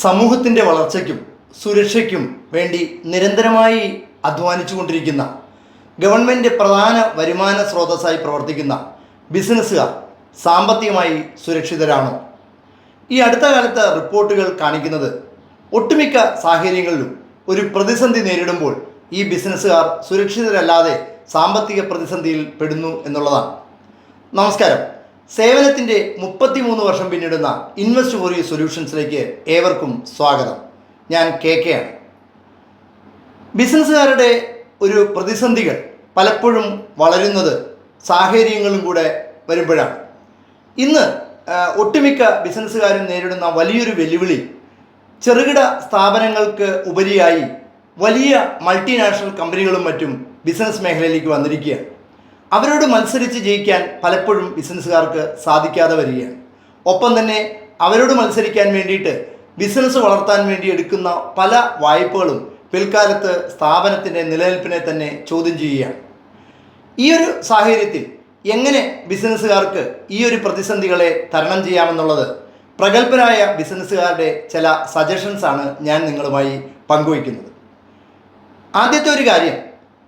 സമൂഹത്തിന്റെ വളർച്ചയ്ക്കും സുരക്ഷയ്ക്കും വേണ്ടി നിരന്തരമായി അധ്വാനിച്ചുകൊണ്ടിരിക്കുന്ന ഗവൺമെന്റ് പ്രധാന വരുമാന സ്രോതസ്സായി പ്രവർത്തിക്കുന്ന ബിസിനസ്സുകാർ സാമ്പത്തികമായി സുരക്ഷിതരാണോ. ഈ അടുത്ത കാലത്ത് റിപ്പോർട്ടുകൾ കാണിക്കുന്നത് ഒട്ടുമിക്ക സാഹചര്യങ്ങളിലും ഒരു പ്രതിസന്ധി നേരിടുമ്പോൾ ഈ ബിസിനസ്സുകാർ സുരക്ഷിതരല്ലാതെ സാമ്പത്തിക പ്രതിസന്ധിയിൽ പെടുന്നു എന്നുള്ളതാണ്. നമസ്കാരം. സേവനത്തിന്റെ മുപ്പത്തിമൂന്ന് വർഷം പിന്നിടുന്ന ഇൻവെസ്റ്റ് ഫോർ യു സൊല്യൂഷൻസിലേക്ക് ഏവർക്കും സ്വാഗതം. ഞാൻ കെ കെ ആണ് ബിസിനസ്സുകാരുടെ ഒരു പ്രതിസന്ധികൾ പലപ്പോഴും വളരുന്നത് സാഹചര്യങ്ങളും കൂടെ വരുമ്പോഴാണ്. ഇന്ന് ഒട്ടുമിക്ക ബിസിനസ്സുകാരും നേരിടുന്ന വലിയൊരു വെല്ലുവിളി ചെറുകിട സ്ഥാപനങ്ങൾക്ക് ഉപരിയായി വലിയ മൾട്ടിനാഷണൽ കമ്പനികളും മറ്റും ബിസിനസ് മേഖലയിലേക്ക് വന്നിരിക്കുകയാണ്. അവരോട് മത്സരിച്ച് ജയിക്കാൻ പലപ്പോഴും ബിസിനസ്സുകാർക്ക് സാധിക്കാതെ വരികയാണ്. ഒപ്പം തന്നെ അവരോട് മത്സരിക്കാൻ വേണ്ടിയിട്ട് ബിസിനസ് വളർത്താൻ വേണ്ടി എടുക്കുന്ന പല വായ്പകളും പിൽക്കാലത്ത് സ്ഥാപനത്തിന്റെ നിലനിൽപ്പിനെ തന്നെ ചോദ്യം ചെയ്യുകയാണ്. ഈ ഒരു സാഹചര്യത്തിൽ എങ്ങനെ ബിസിനസ്സുകാർക്ക് ഈ ഒരു പ്രതിസന്ധികളെ തരണം ചെയ്യാമെന്നുള്ളത് പ്രഗത്ഭരായ ബിസിനസ്സുകാരുടെ ചില സജഷൻസ് ആണ് ഞാൻ നിങ്ങളുമായി പങ്കുവയ്ക്കുന്നത്. ആദ്യത്തെ ഒരു കാര്യം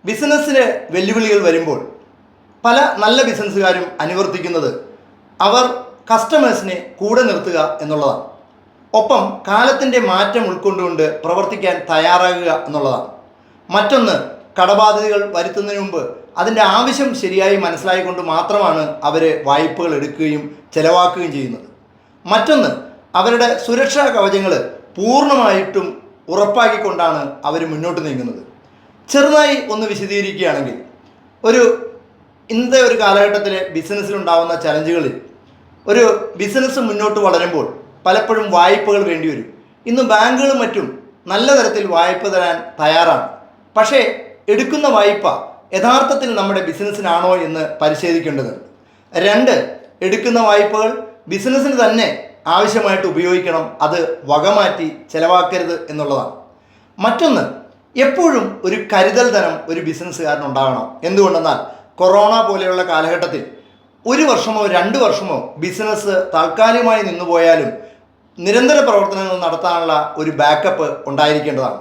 ബിസിനസ്സിന് വെല്ലുവിളികൾ വരുമ്പോൾ പല നല്ല ബിസിനസ്സുകാരും അനുവർത്തിക്കുന്നത് അവർ കസ്റ്റമേഴ്സിനെ കൂടെ നിർത്തുക എന്നുള്ളതാണ്. ഒപ്പം കാലത്തിന്റെ മാറ്റം ഉൾക്കൊണ്ടുകൊണ്ട് പ്രവർത്തിക്കാൻ തയ്യാറാകുക എന്നുള്ളതാണ്. മറ്റൊന്ന് കടബാധ്യതകൾ വരുത്തുന്നതിന് മുമ്പ് അതിന്റെ ആവശ്യം ശരിയായി മനസ്സിലായിക്കൊണ്ട് മാത്രമാണ് അവർ വായ്പകൾ എടുക്കുകയും ചിലവാക്കുകയും ചെയ്യുന്നത്. മറ്റൊന്ന് അവരുടെ സുരക്ഷാ കവചങ്ങൾ പൂർണമായിട്ടും ഉറപ്പാക്കിക്കൊണ്ടാണ് അവർ മുന്നോട്ട് നീങ്ങുന്നത്. ചെറുതായി ഒന്ന് വിശദീകരിക്കുകയാണെങ്കിൽ ഒരു ഇന്നത്തെ ഒരു കാലഘട്ടത്തിലെ ബിസിനസ്സിലുണ്ടാകുന്ന ചലഞ്ചുകളിൽ ഒരു ബിസിനസ് മുന്നോട്ട് വളരുമ്പോൾ പലപ്പോഴും വായ്പകൾ വേണ്ടിവരും ഇന്ന് ബാങ്കുകളും മറ്റും നല്ല തരത്തിൽ വായ്പ തരാൻ തയ്യാറാണ്. പക്ഷേ എടുക്കുന്ന വായ്പ യഥാർത്ഥത്തിൽ നമ്മുടെ ബിസിനസ്സിനാണോ എന്ന് പരിശോധിക്കേണ്ടത്. രണ്ട് എടുക്കുന്ന വായ്പകൾ ബിസിനസ്സിന് തന്നെ ആവശ്യമായിട്ട് ഉപയോഗിക്കണം. അത് വകമാറ്റി ചിലവാക്കരുത് എന്നുള്ളതാണ്. മറ്റൊന്ന് എപ്പോഴും ഒരു കരുതൽ ധനം ഒരു ബിസിനസ്സുകാരൻ ഉണ്ടാകണം. എന്തുകൊണ്ടെന്നാൽ കൊറോണ പോലെയുള്ള കാലഘട്ടത്തിൽ ഒരു വർഷമോ രണ്ട് വർഷമോ ബിസിനസ് താൽക്കാലികമായി നിന്നുപോയാലും നിരന്തര പ്രവർത്തനങ്ങൾ നടത്താനുള്ള ഒരു ബാക്കപ്പ് ഉണ്ടായിരിക്കേണ്ടതാണ്.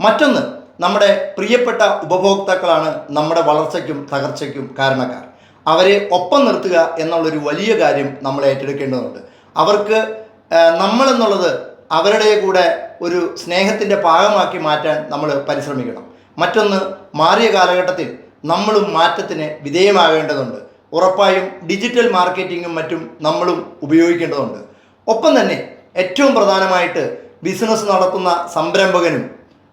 മറ്റൊന്ന് നമ്മുടെ പ്രിയപ്പെട്ട ഉപഭോക്താക്കളാണ് നമ്മുടെ വളർച്ചയ്ക്കും തകർച്ചയ്ക്കും കാരണക്കാർ. അവരെ ഒപ്പം നിർത്തുക എന്നുള്ളൊരു വലിയ കാര്യം നമ്മൾ ഏറ്റെടുക്കേണ്ടതുണ്ട്. അവർക്ക് നമ്മളെന്നുള്ളത് അവരുടെ കൂടെ ഒരു സ്നേഹത്തിന്റെ ഭാഗമാക്കി മാറ്റാൻ നമ്മൾ പരിശ്രമിക്കണം. മറ്റൊന്ന് മാറിയ കാലഘട്ടത്തിൽ നമ്മളും മാറ്റത്തിന് വിധേയമാകേണ്ടതുണ്ട്. ഉറപ്പായും ഡിജിറ്റൽ മാർക്കറ്റിങ്ങും മറ്റും നമ്മളും ഉപയോഗിക്കേണ്ടതുണ്ട്. ഒപ്പം തന്നെ ഏറ്റവും പ്രധാനമായിട്ട് ബിസിനസ് നടത്തുന്ന സംരംഭകനും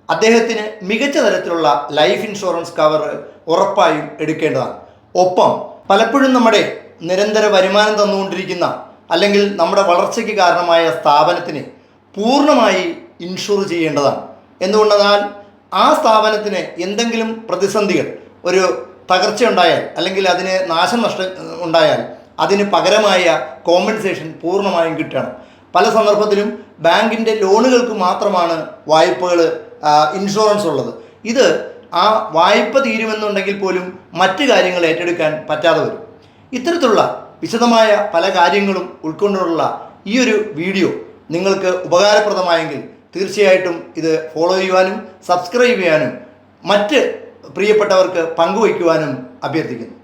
അദ്ദേഹത്തിന് മികച്ച തരത്തിലുള്ള ലൈഫ് ഇൻഷുറൻസ് കവർ ഉറപ്പായും എടുക്കേണ്ടതാണ്. ഒപ്പം പലപ്പോഴും നമ്മുടെ നിരന്തര വരുമാനം തന്നുകൊണ്ടിരിക്കുന്ന അല്ലെങ്കിൽ നമ്മുടെ വളർച്ചയ്ക്ക് കാരണമായ സ്ഥാപനത്തിന് പൂർണമായി ഇൻഷുർ ചെയ്യേണ്ടതാണ്. എന്തുകൊണ്ടെന്നാൽ ആ സ്ഥാപനത്തിന് എന്തെങ്കിലും പ്രതിസന്ധികൾ ഒരു തകർച്ച ഉണ്ടായാൽ അല്ലെങ്കിൽ അതിന് നഷ്ടം ഉണ്ടായാൽ അതിന് പകരമായ കോമ്പൻസേഷൻ പൂർണമായും കിട്ടണം. പല സന്ദർഭത്തിലും ബാങ്കിന്റെ ലോണുകൾക്ക് മാത്രമാണ് വായ്പകൾ ഇൻഷുറൻസ് ഉള്ളത്. ഇത് ആ വായ്പ തീരുമെന്നുണ്ടെങ്കിൽ പോലും മറ്റു കാര്യങ്ങൾ ഏറ്റെടുക്കാൻ പറ്റാതെ വരും. ഇത്തരത്തിലുള്ള വിശദമായ പല കാര്യങ്ങളും ഉൾക്കൊണ്ടുള്ള ഈ ഒരു വീഡിയോ നിങ്ങൾക്ക് ഉപകാരപ്രദമായെങ്കിൽ തീർച്ചയായിട്ടും ഇത് ഫോളോ ചെയ്യുവാനും സബ്സ്ക്രൈബ് ചെയ്യാനും മറ്റ് പ്രിയപ്പെട്ടവർക്ക് പങ്കുവയ്ക്കുവാനും അഭ്യർത്ഥിക്കുന്നു.